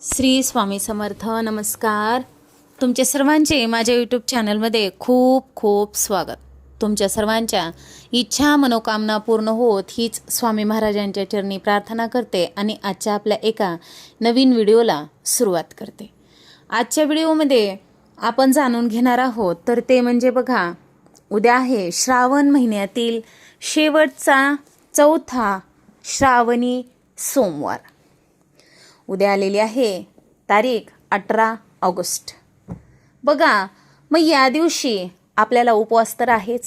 श्री स्वामी समर्थ नमस्कार. तुमच्या सर्वांचे माझ्या यूट्यूब चॅनलमध्ये खूप खूप स्वागत. तुमच्या सर्वांच्या इच्छा मनोकामना पूर्ण होत हीच स्वामी महाराजांच्या चरणी प्रार्थना करते आणि आजच्या आपल्या एका नवीन व्हिडिओला सुरुवात करते. आजच्या व्हिडिओमध्ये आपण जाणून घेणार आहोत तर ते म्हणजे बघा उद्या आहे श्रावण महिन्यातील शेवटचा चौथा श्रावणी सोमवार. उद्या आलेली आहे. तारीख अठरा ऑगस्ट. बघा मग या दिवशी आपल्याला उपवास तर आहेच.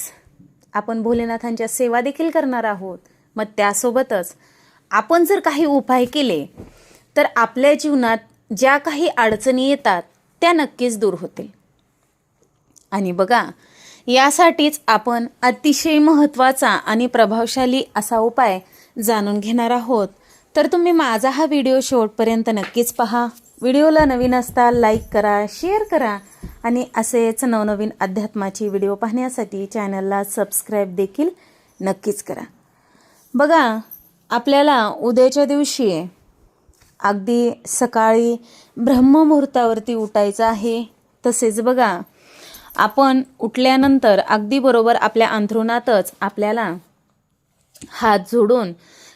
आपण भोलेनाथांच्या सेवा देखील करणार आहोत. मग त्यासोबतच आपण जर काही उपाय केले तर आपल्या जीवनात ज्या काही अडचणी येतात त्या नक्कीच दूर होतील. आणि बघा यासाठीच आपण अतिशय महत्त्वाचा आणि प्रभावशाली असा उपाय जाणून घेणार आहोत. तर तुम्ही माझा हा व्हिडिओ शेवटपर्यंत नक्कीच पहा. व्हिडिओला नवीन असता लाईक करा शेअर करा आणि असेच नवनवीन अध्यात्माची व्हिडिओ पाहण्यासाठी चॅनलला सबस्क्राईब देखील नक्कीच करा. बघा आपल्याला उद्याच्या दिवशी अगदी सकाळी ब्रह्ममुहूर्तावरती उठायचं आहे. तसेच बघा आपण उठल्यानंतर अगदी बरोबर आपल्या अंथरुणातच आपल्याला हात जोडून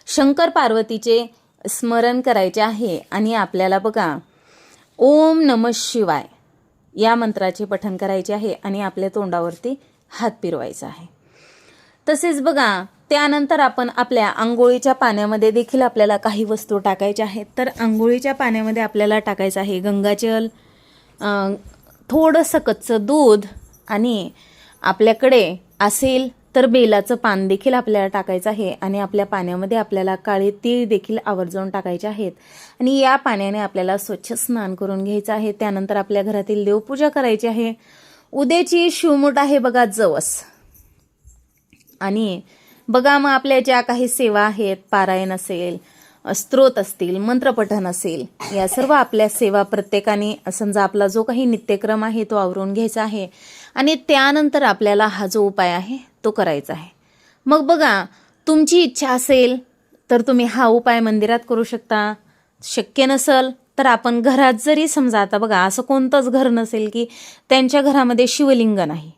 शंकर पार्वतीचे स्मरण करायचे आहे. आणि आपल्याला बघा ओम नम शिवाय या मंत्राचे पठण करायचे आहे आणि आपल्या तोंडावरती हात फिरवायचा आहे. तसेच बघा त्यानंतर आपण आपल्या आंघोळीच्या पाण्यामध्ये देखील आपल्याला काही वस्तू टाकायच्या आहेत. तर आंघोळीच्या पाण्यामध्ये आपल्याला टाकायचं आहे गंगाजल थोडंसं कच्चं दूध आणि आपल्याकडे असेल तर बेलाचं पान देखील आपल्याला टाकायचं आहे आणि आपल्या पाण्यामध्ये आपल्याला काळे तीळ देखील आवर्जून टाकायचे आहेत. आणि या पाण्याने आपल्याला स्वच्छ स्नान करून घ्यायचं आहे. त्यानंतर आपल्या घरातील देवपूजा करायची आहे. उद्याची शिवमूठ आहे बघा जवस. आणि बघा मग आपल्या ज्या काही सेवा आहेत पारायण असेल स्त्रोत असतील मंत्रपठन असेल या सर्व आपल्या सेवा प्रत्येकाने समजा आपला जो काही नित्यक्रम आहे तो आवरून घ्यायचा आहे. आणि त्यानंतर आपल्याला हा जो उपाय आहे तो करायचा आहे. मग बघा तुमची इच्छा असेल तर तुम्ही हा उपाय मंदिरात करू शकता. शक्य नसल तर आपण घरात जरी समजा आता बघा असं कोणतंच घर नसेल की त्यांच्या घरामध्ये शिवलिंग नाही.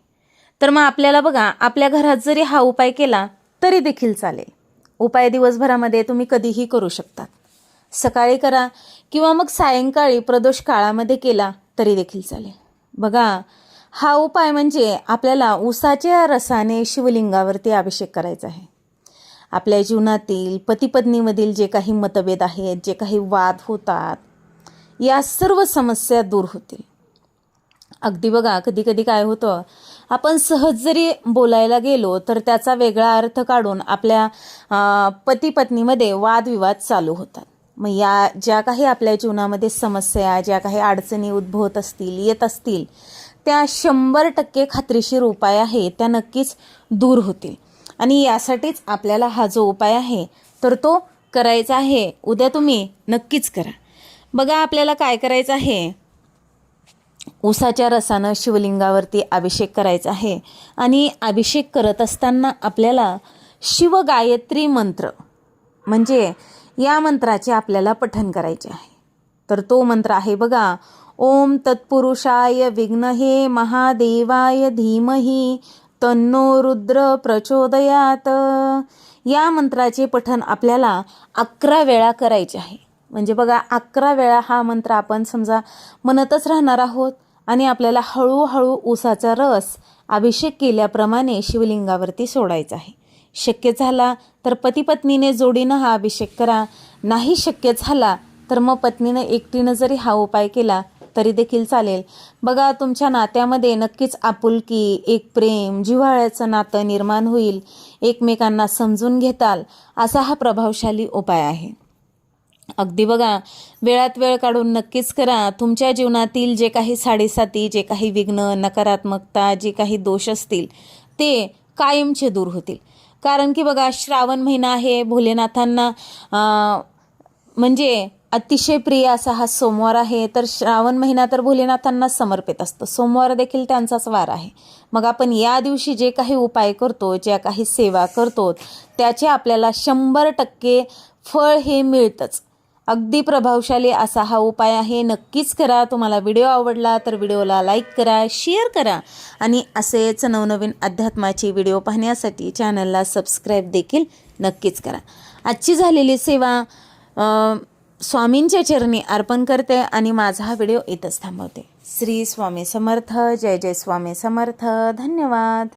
तर मग आपल्याला बघा आपल्या घरात जरी हा उपाय केला तरी देखील चालेल. उपाय दिवसभरामध्ये तुम्ही कधीही करू शकता सकाळी करा किंवा मग सायंकाळी प्रदोष काळामध्ये केला तरी देखील चालेल. बघा हा उपाय म्हणजे आपल्याला उसाच्या रसाने शिवलिंगावरती अभिषेक करायचा आहे. आपल्या जीवनातील पतीपत्नीमधील जे काही मतभेद आहेत जे काही वाद होतात या सर्व समस्या दूर होतील. अगदी बघा कधी कधी काय होतं आपण सहज जरी बोलायला गेलो तर त्याचा वेगळा अर्थ काढून आपल्या पती पत्नीमध्ये वादविवाद चालू होतात. मग या ज्या काही आपल्या जीवनामध्ये समस्या ज्या काही अडचणी उद्भवत असतील येत असतील त्या शंभर टक्के खात्रीशीर उपाय आहे त्या नक्कीच दूर होतील. आणि यासाठीच आपल्याला हा जो उपाय आहे तर तो करायचा आहे. उद्या तुम्ही नक्कीच करा. बघा आपल्याला काय करायचं आहे? उसाच्या रसानं शिवलिंगावरती अभिषेक करायचा आहे. आणि अभिषेक करत असताना आपल्याला शिवगायत्री मंत्र म्हणजे या मंत्राचे आपल्याला पठन करायचे आहे. तर तो मंत्र आहे बघा ओम तत्पुरुषाय विघ्नहे महादेवाय धीमही तन्नो रुद्र प्रचोदयात. या मंत्राचे पठन आपल्याला अकरा वेळा करायचे आहे. म्हणजे बघा अकरा वेळा हा मंत्र आपण समजा म्हणतच राहणार आहोत आणि आपल्याला हळूहळू ऊसाचा रस अभिषेक केल्याप्रमाणे शिवलिंगावरती सोडायचा आहे. शक्य झाला तर पतीपत्नीने जोडीनं हा अभिषेक करा. नाही शक्य झाला तर मग पत्नीनं एकटीनं जरी हा उपाय केला तरी देखील चालेल. बघा तुमच्या नात्यामध्ये नक्कीच आपुलकी एक प्रेम जिव्हाळ्याचं नातं निर्माण होईल एकमेकांना समजून घेताल असा हा प्रभावशाली उपाय आहे. अगदी बघा वेळात वेळ काढून नक्कीच करा. तुमच्या जीवनातील जे काही साडेसाती जे काही विघ्न नकारात्मकता जे काही दोष असतील ते कायमचे दूर होतील. कारण की बघा श्रावण महिना आहे भोलेनाथांना म्हणजे अतिशय प्रिय असा हा सोमवार आहे. तर श्रावण महिना तर भोलेनाथांना समर्पित असतो. सोमवार देखील त्यांचाच वार आहे. मग आपण या दिवशी जे काही उपाय करतो ज्या काही सेवा करतो त्याचे आपल्याला शंभर टक्के फळ हे मिळतंच. अगदी प्रभावशाली असा हा उपाय आहे. नक्कीच करा. तुम्हाला व्हिडिओ आवडला तर व्हिडिओला लाईक करा शेअर करा आणि असेच नवनवीन अध्यात्माचे व्हिडिओ पाहण्यासाठी चॅनलला सबस्क्राईब देखील नक्कीच करा. आजची झालेली सेवा स्वामींच्या चरणी अर्पण करते आणि माझा हा व्हिडिओ इथंच थांबवते. श्री स्वामी समर्थ जय जय स्वामी समर्थ धन्यवाद.